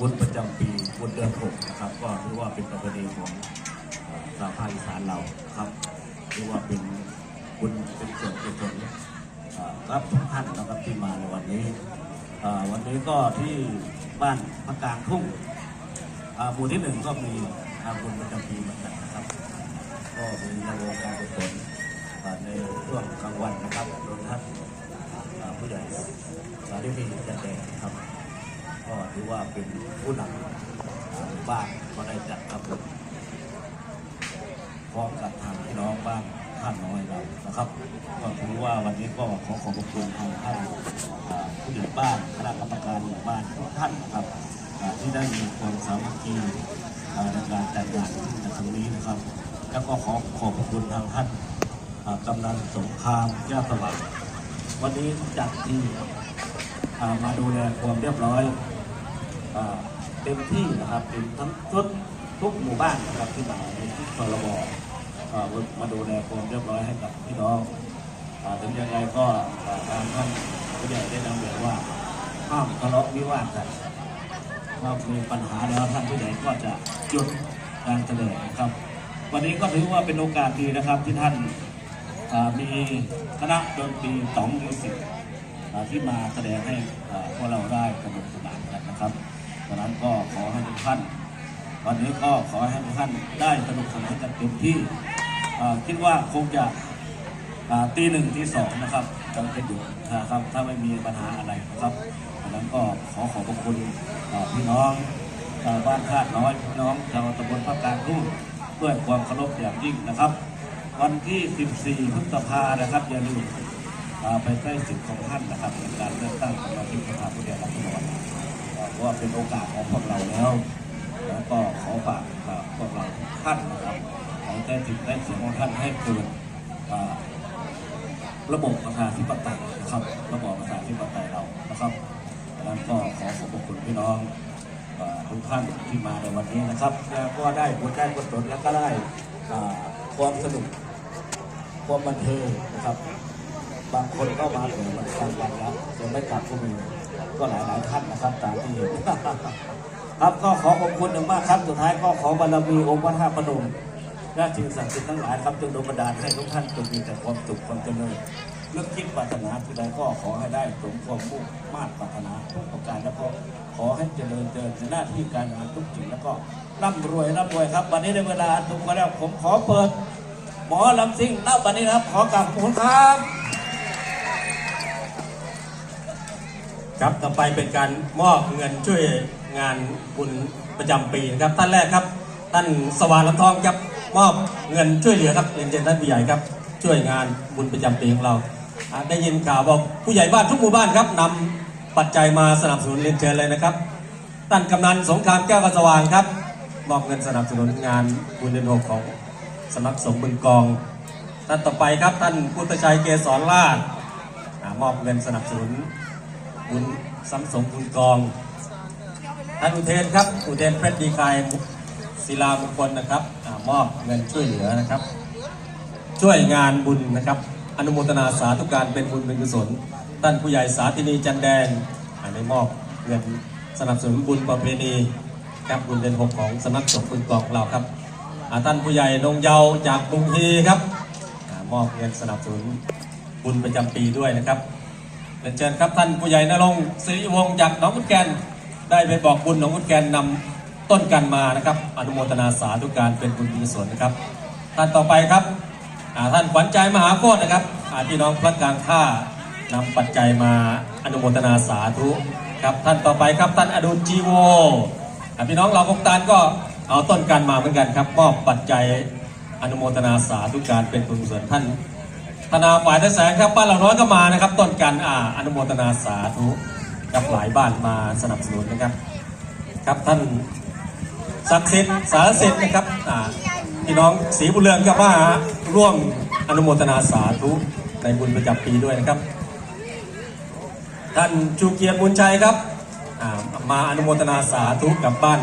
บุญประจำปีบุญเดือนหกนะครับก็ถือว่าเป็นประเพณีของชาวภาคอีสานเราครับถือว่าเป็นบุญเป็นส่วนกุศลเอ่อครับทุกท่านนะครับที่มาในวันนี้วันนี้ก็ที่บ้านพระกลางทุ่งหมู่ที่หนึ่งก็มีทำบุญประจำปีเหมือนกันนะครับ ก็มีนโยการกุศลอ่าในช่วงกลางวันนะครับโดยท่านผู้ใหญ่สาธิตจันแดง รือว่าเป็นผู้นำบ้านก็ได้จัดครับผมพร้อมกับทางพี่น้องบ้านท่านน้อยเรานะครับก็ถือว่าวันนี้ก็ขอขอบคุณทางท่านผู้ใหญ่บ้านคณะกรรมการหมู่บ้านทุกท่านนะครับที่ได้มีความสามัคคีในการจัดงานในครั้งนี้นะครับ แล้วก็ขอขอบคุณทางท่านกำนันสงครามแก้วสว่างวันนี้จัดที่มาดูแลความเรียบร้อย เต็มที่นะครับเป็นทั้งทุกทุกหมู่บ้านนะครับที่มาในทุกชลบอ่ามาดูแลความเรียบร้อยให้กับพี่น้องถึงยังไงก็ทางท่านผู้ใหญ่ได้นำเรียนว่าห้ามทะเลาะวิวาทกันถ้ามีปัญหาแล้วท่านผู้ใหญ่ก็จะหยุดการแสดงนะครับ วันนี้ก็ถือว่าเป็นโอกาสดีนะครับที่ท่านมีคณะดนตรีสองมิวสิกที่มาแสดงให้พวกเราได้สนุกสนานกันนะครับ ดังนั้นก็ขอให้ทุกท่านวันนี้ก็ขอให้ทุกท่านได้สนุกสนานกันเต็มที่คิดว่าคงจะตีหนึ่งตีสองนะครับจะจะหยุดนะครับถ้าไม่มีปัญหาอะไรนะครับดังนั้นก็ขอขอบพระคุณพี่น้องบ้านคาน้อยพี่น้องชาวตำบลพระการทุ่งด้วยความเคารพอย่างยิ่งนะครับ วันที่ 14 พฤษภานะครับอย่าลืมไปใกล้สิทธิ์ของท่านนะครับในการเลือกตั้งสมาชิกสภาผู้แทนราษฎร ว่าเป็นโอกาสของพวกเราแล้ว แล้วก็ขอฝากพวกเราท่านนะครับขอใช้สิทธิ์และเสียงของท่านให้เกิดระบบประชาธิปไตยนะครับระบบประชาธิปไตยเรานะครับนั้นก็ขอขอบคุณพี่น้องทุกท่านที่มาในวันนี้นะครับ แล้วก็ได้บุญได้กุศลแล้วก็ได้ความสนุกความบันเทิงนะครับ บางคนก็มาถึงวันกลางวันแล้วยังไม่กลับก็มี ก็หลายหลายท่านนะครับตามที่เห็นครับก็ขอขอบคุณอย่างมากครับสุดท้ายก็ขอบารมีองค์พระธาตุพนมและสิ่งศักดิ์สิทธิ์ทั้งหลายครับจงดลบันดาลให้ทุกท่านจงมีแต่ความสุขความเจริญนึกคิดปรารถนาที่ใดก็ขอให้ได้สมความมุ่งมาตรปรารถนาทุกประการแล้วก็ขอให้เจริญเจริญในหน้าที่การงานทุกสิ่งแล้วก็ร่ำรวยร่ำรวยครับ วันนี้ในเวลาอันสมควรแล้วผมขอเปิด หมอลำซิ่งเล่าวันนี้ครับ ขอกราบขอบคุณครับ ครับต่อไปเป็นการมอบเงินช่วยงานบุญประจำปีนะครับท่านแรกครับท่านสว่างลำทองครับมอบเงินช่วยเหลือครับเรียนเชิญท่านผู้ใหญ่ครับ ช่วยงานบุญประจำปีของเรา ได้ยินข่าวบอกผู้ใหญ่บ้านทุกหมู่บ้านครับนำปัจจัยมาสนับสนุนเรียนเชิญเลยนะครับท่านกำนันสงครามแก้วกระสว่างครับมอบเงินสนับสนุนงานบุญเดือนหกของสำนักสงฆ์บึงกองท่านต่อไปครับท่านพุทธชัยเกษรลาดมอบเงินสนับสนุน บุญซ้ำสมบุญกองท่านอุเทนครับ อุเทนเพชรดีกายศิลามงคลนะครับอมอบเงินช่วยเหลือนะครับ ช่วยงานบุญนะครับ อนุโมทนาสาธุการเป็นบุญเป็นกุศลท่านผู้ใหญ่สาธินีจันแดงอ่าได้มอบเงินสนับสนุนบุญประเพณีครับบุญเดือนหกของสำนักสงฆ์บุญกองเราครับท่านผู้ใหญ่นงเยาจากกรุงเทพครับอมอบเงินสนับสนุนบุญประจำปีด้วยนะครับ เรียนเชิญครับท่านผู้ใหญ่นรงค์ศรีวงศ์จากหนองกุดแกนได้ไปบอกบุญหนองกุดแกนนำต้นกันมานะครับ อนุโมทนาสาธุการเป็นบุญกุศลนะครับ ท่านต่อไปครับท่านขวัญใจมหาโคตรนะครับพี่น้องพระกลางท่านำปัจจัยมาอนุโมทนาสาธุครับท่านต่อไปครับท่านอดุลจีโวพี่น้องเรากงตานก็เอาต้นกันมาเหมือนกันครับมอบปัจจัยอนุโมทนาสาธุการเป็นบุญกุศลท่าน ธนาฝ่ายแสงครับบ้านเหล่าน้อยก็มานะครับต้นกันอ่าอนุโมทนาสาธุกับหลายบ้านมาสนับสนุนนะครับ ครับท่านศักดิ์สิทธิ์สารสิทธิ์นะครับอ่าพี่น้องศรีบุญเรืองก็มาร่วมอนุโมทนาสาธุในบุญประจำปีด้วยนะครับ ท่านชูเกียรติบุญชัยครับมาอนุโมทนาสาธุกับบ้าน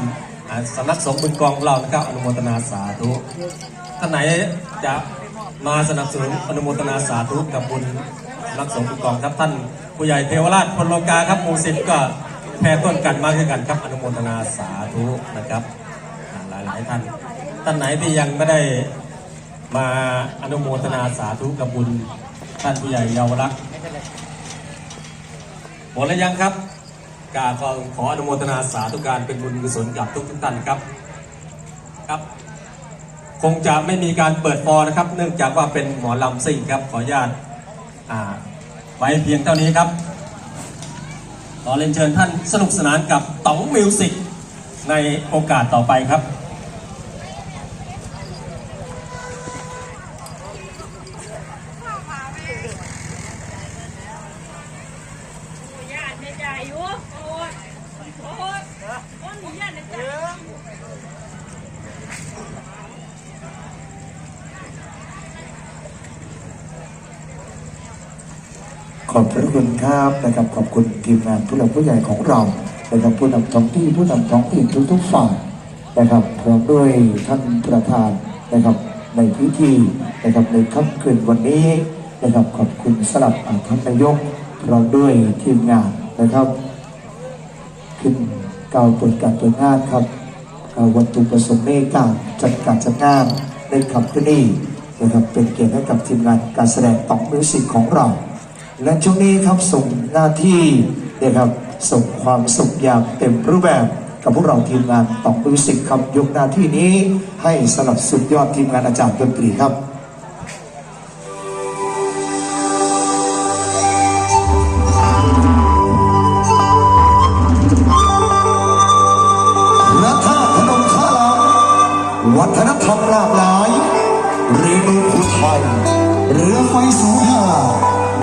สำนักสงฆ์บุญกองเรานะครับอนุโมทนาสาธุท่านไหนจะ มาสนับสนุนอนุโมทนาสาธุกับบุญสำนักสงฆ์กองครับท่านผู้ใหญ่เทวราชพลโลกาครับหมู่สิบก็แพร่ต้นกันมาด้วยกันครับอนุโมทนาสาธุนะครับอ่ายหลายท่านท่านไหนที่ยังไม่ได้มาอนุโมทนาสาธุกับบุญท่านผู้ใหญ่เยาวรักษ์หมดแล้วยังครับกราบขอขออนุโมทนาสาธุการเป็นบุญกุศลกับทุกทุกท่านครับครับ คงจะไม่มีการเปิดฟอร์นะครับ เนื่องจากว่าเป็นหมอลำซิ่งครับขออนุญาตไว้เพียงเท่านี้ครับขอเรียนเชิญท่านสนุกสนานกับต๋องมิวสิกในโอกาสต่อไปครับ ญาติในใจอยู่โอ้ยโอ้ยโอ้ยมีญาติในใจ ขอบพระคุณครับนะครับขอบคุณทีมงานผู้หลักผู้ใหญ่ของเรานะครับผู้นำท้องที่ผู้นำท้องถิ่นทุกๆฝ่ายนะครับพร้อมด้วยท่านประธานนะครับในพิธีนะครับในค่ำคืนวันนี้นะครับขอบคุณสลับอ่าท่านนายกพร้อมด้วยทีมงานนะครับ ขึ้นกล่าวเปิดการเปิดงานครับวัตถุประสงค์ในการจัดการจัดงานในคำคืนนี้นะครับเป็นเกียรติให้กับทีมงานการแสดงต่องมิวสิกของเรา และช่วงนี้ครับส่งหน้าที่นะครับส่งความสุขอย่างเต็มรูปแบบกับพวกเราทีมงานต่องมิวสิกครับยกหน้าที่นี้ให้สำหรับสุดยอดทีมงานอาจารย์ดนตรีครับพระธาตุพนข้าลังวัฒนธรรมหลากหลาย เรนูภูไทยเรือไฟสูงห่า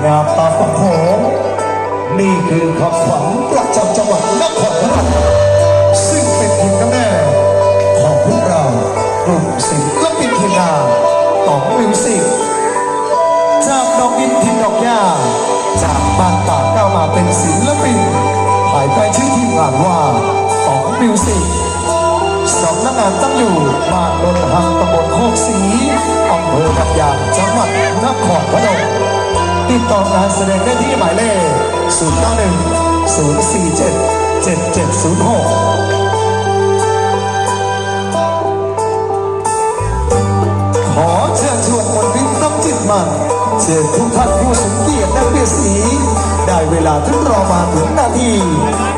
งามตาฝังโขงนี่คือคำขวัญประจำจังหวัดนครพนมซึ่งเป็นทีมกำเนิดของพวกเรากลุ่มศิลปินทีมงานต่อมิวสิกจากดอกดินทินดอกหญ้าจากบ้านตากก้าวมาเป็นศิลปินภายใต้ชื่อทีมงานว่าตอมิวสิกสำนักงานตั้งอยู่บ้านนนทังตำบลโคกศรีอำเภอกับยางจังหวัดนครพนม ติดต่องานแสดงได้ที่หมายเลข 091 047 7706ขอเชิญชวนคนพิมพ์น้ำจิตมันเชิญทุกท่านผู้สมเกียรติและเบียสี ได้เวลาที่รอมาถึงนาที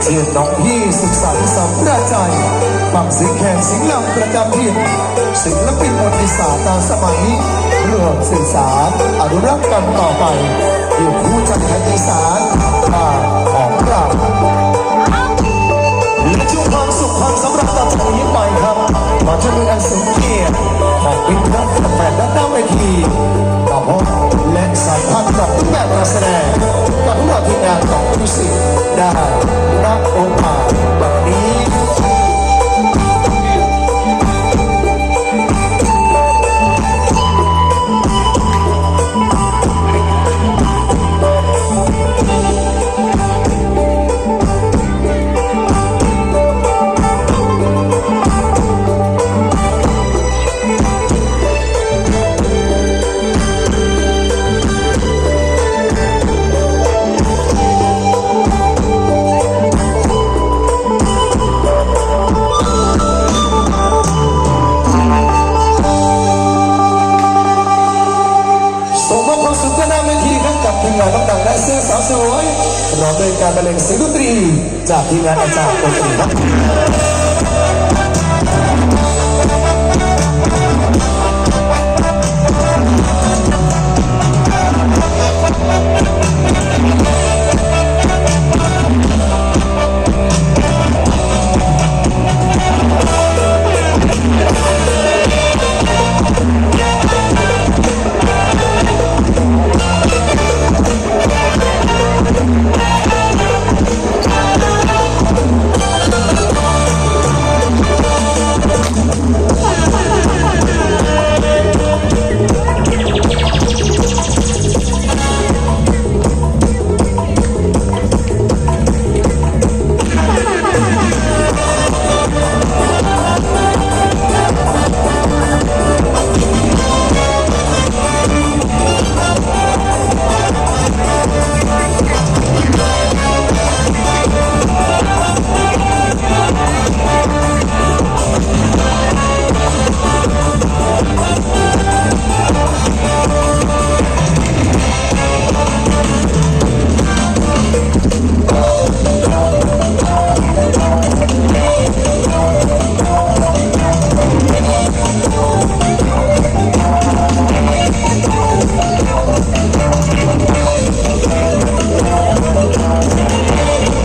เชิญน้องพี่สุขสันต์สำราญใจฟังเสียงแข่งสิงลำประจำถิ่นศิลปินมนต์อีสาตาสมัยเรื่อง สื่อสารอนุรักษ์กันต่อไป อยู่คู่จันทร์อีสานมาของเราและช่วงความสุขความสำราญต่อจากนี้ไปครับมาชมมืออันสูงเกียรติของวินรักแฟนด้านหน้าเวทีต่อพบและสัมพันธ์กับทุกแบบการแสดงกับทุกเราทีมงานของมิวสิกได้ณโอกาส ทีมงานต้องการได้เสื้อสาวสวยพร้อมด้วยการบรรเลงเสียงดนตรี จากทีมงานอาจารย์ดนตรีครับ